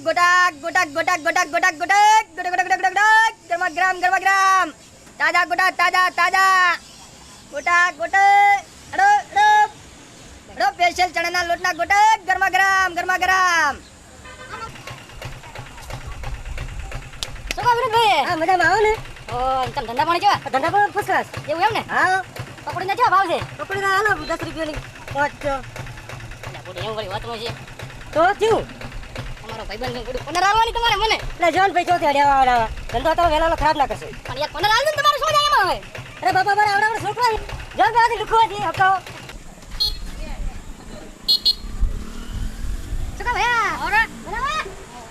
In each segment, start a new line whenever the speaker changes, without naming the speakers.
ગોટાક ગોટાક ગોટાક ગોટાક ગોટાક ગોટાક ગોટાક ગોટાક ગોટાક ગોટાક ગરમા ગ્રામ ગરમા ગ્રામ તાજા ગોટાક તાજા તાજા ગોટાક ગોટાક અડો અડો અડો સ્પેશિયલ ચણાના લોટના ગોટાક ગરમા ગ્રામ ગરમા ગ્રામ
શું કહો વિનોદભાઈ
હા મજામાં આવો ને
ઓ તમ ધંધા પાણી કેવા
ધંધા પણ ફર્સ્ટ ક્લાસ
એવું એમ ને
હા
પકોડીના કેવા ભાવ છે
પકોડી ના હાલો દસ રૂપિયાની પાંચ
એટલે બોડી એવું વળી વાતમાં છે
તો થયું
તમારો ભાઈબંધ છે બોડી પંદર આલવાની તમારે મને?
એટલે જોન ભાઈ ચોથી અડ્યા આવડાવા ધંધો તો વેલાનો ખરાબ ના કરશે.
પણ યાર પંદર આલ ને તમારે? શું જાય એમાં હવે?
અરે બાપા મારા આવડા છોકરા જોન ભાઈ લુખો હતી હકાવો.
શું કહો ભૈયા ઓરા બરાબર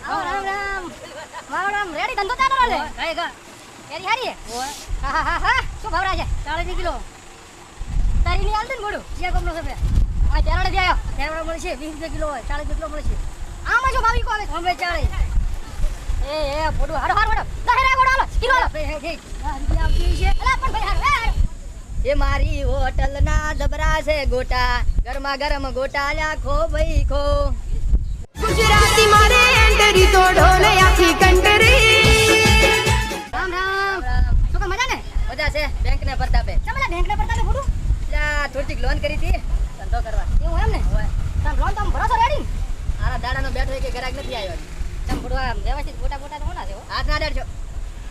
આવો રામ રામ મારો રામ રેડી ધંધો ચાલો લે કઈ કા એરી હારી હા હા હા હા. શું ભાવ છે? ચાલીસ કિલો. તારી ની આલ ને મોડું જે કોમનો છે આ તેરાડે દે આવ્યો તેરાડે મળે છે વીસ રૂપિયા કિલો હોય ચાલીસ કિલો મળે છે આમાં આવે અમે ચાલે એ એ પોડું હારો હારો હારો. દહેરા ગોડો હાલો. કિલો હાલો. હે રૂપિયા આવતી છે. અલા પણ ભાઈ હારો એ હારો.
એ મારી હોટલ ના ડબરા છે ગોટા. ગરમા ગરમ ગોટા લ્યા ખો ભાઈ ખો
ગુજરાતી મારે એન્ટરી તો ઢોલયાથી કંટરી.
રામ રામ. શું મજા ને
મજા છે બેંક ને પ્રતાપે
ચમલા બેંક ને પડતા તો ખોટું
લ્યા થોડીક લોન કરી હતી. ધંધો કરવા.
એવું એમ ને? તમ લોન તમ ભરોસો રેડી
આરા દાડાનો બેઠો કે ગ્રાહક નથી આવ્યો.
તમ ભડવા વ્યવસ્થિત મોટા મોટા તો છે?
ના ડરજો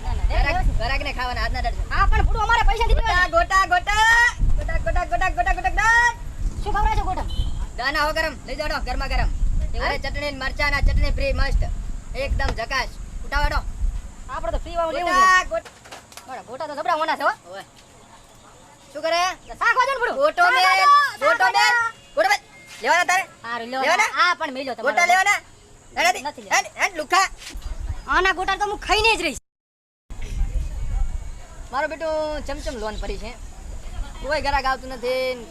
ના ના રે
ગ્રાહક ને ખાવાના હાથ ના ડરજો
હા પણ ભડું અમારે પૈસા દીધા
ગોટા ગોટા ગોટા ગોટા ગોટા ગોટા ગોટા ગોટા.
શું છે ગોટા?
દાના હો ગરમ લઈ જાડો ગરમા ગરમ. અરે ચટણી ને મરચા ના ચટણી ફ્રી મસ્ત એકદમ ઝકાશ ઉઠાવાડો
આપણે તો ફ્રી વાળું લેવું છે.
ગોટા
ગોટા તો જબરા હોના છે હો.
શું કરે?
સાખો વાજો ને ભડું
ગોટો મેલ ગોટો મેલ. લેવાના તારે?
હારું
લેવાના?
હા પણ મેલ્યો તમારો.
ગોટા લેવાના?
નથી લેવાના.
લુખા.
આના ગોટા તો હું ખાઈને જ રહીશ.
મારો બેટો ચમચમ લોન પડી છે. કોઈ ગ્રાહક આવતું નથી.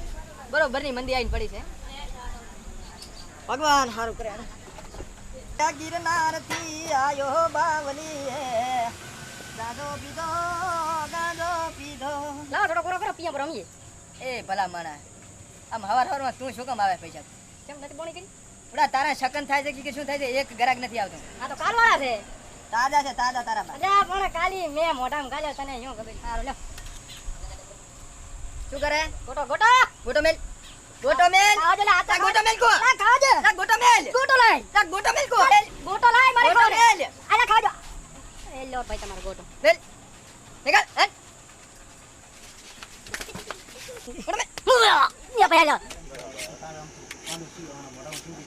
બરોબરની મંદી આવીને પડી છે. ભગવાન સારું કરે. ગિરનાર ગિરનારથી આયો બાવલી ગાંજો પીધો ગાંજો પીધો.
લાવો થોડો કોરો કરો પિયા પર રમીએ.
એ ભલા માણા આમ હવાર હવારમાં તું શું કામ આવે પૈસા?
કેમ નથી બોણી કરી
ઉડા તારા શકન થાય છે કે શું થાય છે? એક ગ્રાહક નથી આવતો.
આ તો કાલવાળા છે.
તાજા છે તાજા તારા
અરે પણ કાલી મે મોઢામાં ગાલ્યો તને શું ખબર સારું લ્યો.
શું કરે?
ગોટો ગોટો.
ગોટો મેલ. ગોટો મેલ.
ખાવા દે લે,
ગોટો મેલ કો.
ના ખાવા દે.
લા, ગોટો મેલ.
ગોટો લાય.
ના ગોટો મેલ કો.
ગોટો લાય મારે
ગોટો મેલ.
આલે ખાવા દો. એ લો ભાઈ તમારો ગોટો.
મેલ. નીકળ હેડ ગોટો મેલ.
বেরোলো